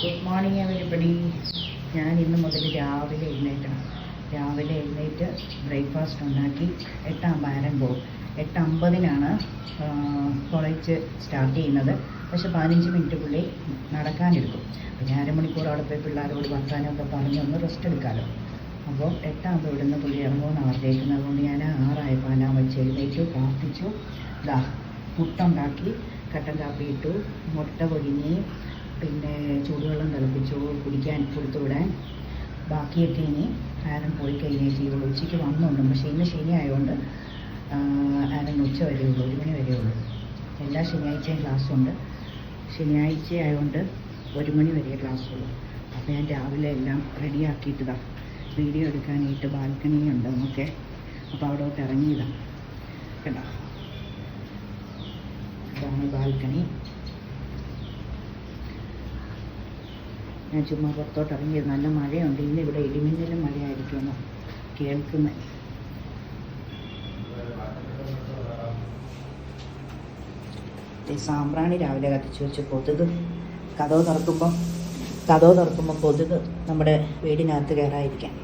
Good morning everybody ഞാൻ ഇന്ന് മുതൽ രാവിലെ എഴുന്നേൽക്കണം രാവിലെ എഴുന്നേറ്റ് ബ്രേക്ക്ഫാസ്റ്റ് ഉണ്ടാക്കി ആരൻ പോകും. എട്ട് അമ്പതിനാണ് കോളേജ് സ്റ്റാർട്ട് ചെയ്യുന്നത്. പക്ഷെ പതിനഞ്ച് മിനിറ്റ് പുള്ളി നടക്കാനെടുക്കും പിന്നെ അരമണിക്കൂർ അവിടെ പോയി പിള്ളേരോട് വർത്താനമൊക്കെ പറഞ്ഞ് ഒന്ന് റെസ്റ്റ് എടുക്കാമല്ലോ അപ്പോൾ എട്ടാകുമ്പോൾ ഇവിടുന്ന് പുള്ളി ഇറങ്ങുമെന്ന് ആഗ്രഹിക്കുന്നത് അതുകൊണ്ട് ഞാൻ ആറായപ്പോൾ അലാം വെച്ച് എഴുന്നേറ്റു പ്രാർത്ഥിച്ചു. ഇതാ പുട്ടുണ്ടാക്കി കട്ടൻ കാപ്പി ഇട്ടു മുട്ട പിന്നെ തിളപ്പിച്ചു കുടിക്കാൻ കൊടുത്തു വിടാൻ ബാക്കിയൊക്കെ ഇനി ആരൻ പോയി കഴിഞ്ഞേ ചെയ്യുള്ളൂ. ഉച്ചയ്ക്ക് വന്നുണ്ട്. പക്ഷേ ഇന്ന് ശനിയായതുകൊണ്ട് ആരും ഉച്ച വരെയുള്ളൂ ഒരു മണി വരെയുള്ളൂ എല്ലാ ശനിയാഴ്ചയും ക്ലാസ്സുണ്ട്. ശനിയാഴ്ച ആയതുകൊണ്ട് ഒരു മണി വരെ ക്ലാസ്സുള്ളൂ. അപ്പോൾ ഞാൻ രാവിലെ എല്ലാം റെഡിയാക്കിയിട്ടതാണ് വീഡിയോ എടുക്കാനായിട്ട് ബാൽക്കണി ഉണ്ട് നമുക്ക്. അപ്പോൾ അവിടോട്ട് ഇറങ്ങിയതാണ് കേട്ടോ? ഇതാണ് ബാൽക്കണി. ഞാൻ ചുമ്മാ പുറത്തോട്ട് ഇറങ്ങിയത് നല്ല മഴയുണ്ട്. ഇന്ന് ഇവിടെ ഇടിമിന്നലും മഴയായിരിക്കുമെന്ന് കേൾക്കുന്നത് സാമ്പ്രാണി രാവിലെ കത്തിച്ചു വെച്ച് കൊതുക് കഥവ് തുറക്കുമ്പം കഥവ് തുറക്കുമ്പം കൊതുക് നമ്മുടെ വീടിനകത്ത് കയറായിരിക്കാം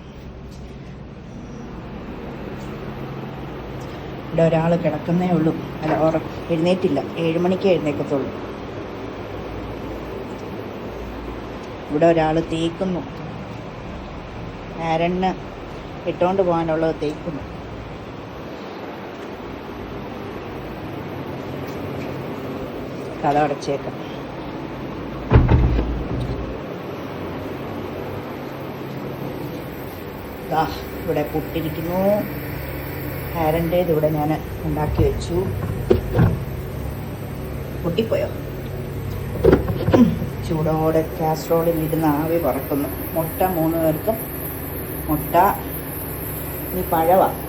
ഇവിടെ ഒരാൾ കിടക്കുന്നേ ഉള്ളൂ. അല്ല ഉറ എഴുന്നേറ്റില്ല. ഏഴ് മണിക്കേ എഴുന്നേക്കത്തുള്ളൂ. ഇവിടെ ഒരാൾ തേക്കുന്നു. ആരണ്ണ് ഇട്ടുകൊണ്ട് പോകാനുള്ളത് തേക്കുന്നു. കഥ അടച്ചേക്കാം. ഇവിടെ പുട്ടിരിക്കുന്നു. ഹാരന്റെ ഇവിടെ ഞാൻ ഉണ്ടാക്കി വെച്ചു. പൊട്ടിപ്പോയോ. ചൂടോടെ കാസറോളിൽ ഇരുന്ന് ആവി പറക്കുന്നു. മുട്ട മൂന്ന് പേർക്കും മുട്ട ഈ പഴവാണ്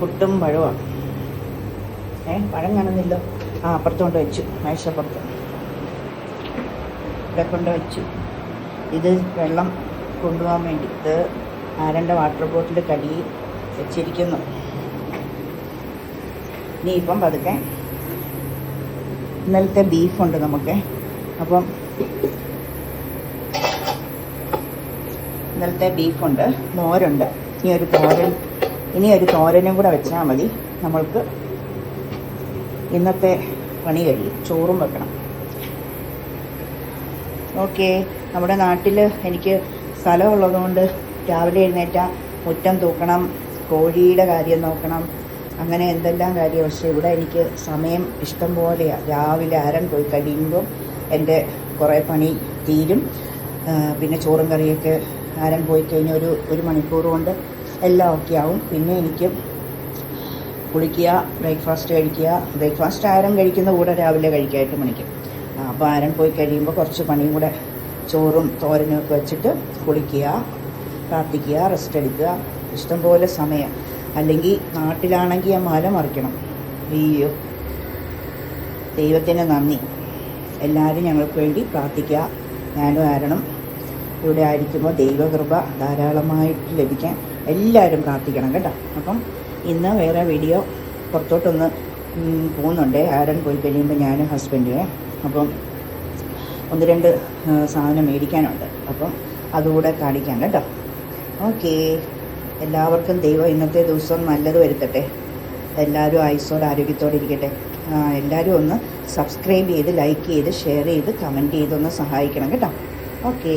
പുട്ടും പഴവാണ് ഏ പഴം കാണുന്നില്ലോ? ആ അപ്പുറത്തോണ്ട് വെച്ചു. മേശപ്പുറത്ത്. ഇവിടെ കൊണ്ട് വെച്ചു. ഇത് വെള്ളം കൊണ്ടുപോകാൻ വേണ്ടിയിട്ട് ആരന്റെ വാട്ടർ ബോട്ടിൽ കടി വെച്ചിരിക്കുന്നു. ഇനി ഇപ്പം പതുക്കെ. ഇന്നലത്തെ ബീഫുണ്ട് നമുക്ക്. അപ്പം ഇന്നലത്തെ ബീഫുണ്ട് മോരുണ്ട്. ഇനി ഒരു തോരൻ ഇനി ഒരു തോരനും കൂടെ വെച്ചാൽ മതി. നമ്മൾക്ക് ഇന്നത്തെ പണി കഴിയും. ചോറും വെക്കണം. ഓക്കെ നമ്മുടെ നാട്ടിൽ എനിക്ക് സ്ഥലമുള്ളതുകൊണ്ട് രാവിലെ എഴുന്നേറ്റ മുറ്റം തൂക്കണം കോഴിയുടെ കാര്യം നോക്കണം അങ്ങനെ എന്തെല്ലാം കാര്യം. പക്ഷേ ഇവിടെ എനിക്ക് സമയം ഇഷ്ടം പോലെയാണ് രാവിലെ അരൻ പോയി കഴിയുമ്പോൾ എന്റെ കുറേ പണി തീരും. പിന്നെ ചോറും കറിയൊക്കെ ആരം പോയി കഴിഞ്ഞാൽ ഒരു ഒരു മണിക്കൂർ കൊണ്ട് എല്ലാം ഒക്കെ ആവും. പിന്നെ എനിക്ക് കുളിക്കുക ബ്രേക്ക്ഫാസ്റ്റ് കഴിക്കുക. ബ്രേക്ക്ഫാസ്റ്റ് ആരം കഴിക്കുന്ന കൂടെ രാവിലെ കഴിക്കുക എട്ട് മണിക്ക് അപ്പോൾ ആരം പോയി കഴിയുമ്പോൾ കുറച്ച് പണിയും കൂടെ ചോറും തോരനും ഒക്കെ വെച്ചിട്ട് കുളിക്കുക പ്രാർത്ഥിക്കുക റെസ്റ്റ് എടുക്കുക. ഇഷ്ടംപോലെ സമയം. അല്ലെങ്കിൽ നാട്ടിലാണെങ്കിൽ ആ മല മറിക്കണം. അയ്യോ. ദൈവത്തിന് നന്ദി. എല്ലാവരും ഞങ്ങൾക്ക് വേണ്ടി പ്രാർത്ഥിക്കുക. ഞാനും ആരണം. ഇവിടെ ആയിരിക്കുമ്പോൾ ദൈവകൃപ ധാരാളമായിട്ട് ലഭിക്കാൻ എല്ലാവരും പ്രാർത്ഥിക്കണം കേട്ടോ. അപ്പം ഇന്ന് വേറെ വീഡിയോ പുറത്തോട്ടൊന്ന് പോകുന്നുണ്ട്. ആരൻ പോയി കഴിയുമ്പോൾ ഞാനും ഹസ്ബൻഡിനെ അപ്പം ഒന്ന് രണ്ട് സാധനം മേടിക്കാനുണ്ട്. അപ്പം അതുകൂടെ കാണിക്കാം കേട്ടോ. ഓക്കേ. എല്ലാവർക്കും ദൈവം ഇന്നത്തെ ദിവസം നല്ലത് വരുത്തട്ടെ. എല്ലാവരും ആയുസ്സോടെ ആരോഗ്യത്തോടെ ഇരിക്കട്ടെ. എല്ലാവരും ഒന്ന് സബ്സ്ക്രൈബ് ചെയ്ത് ലൈക്ക് ചെയ്ത് ഷെയർ ചെയ്ത് കമന്റ് ചെയ്തൊന്ന് സഹായിക്കണം കേട്ടോ. ഓക്കേ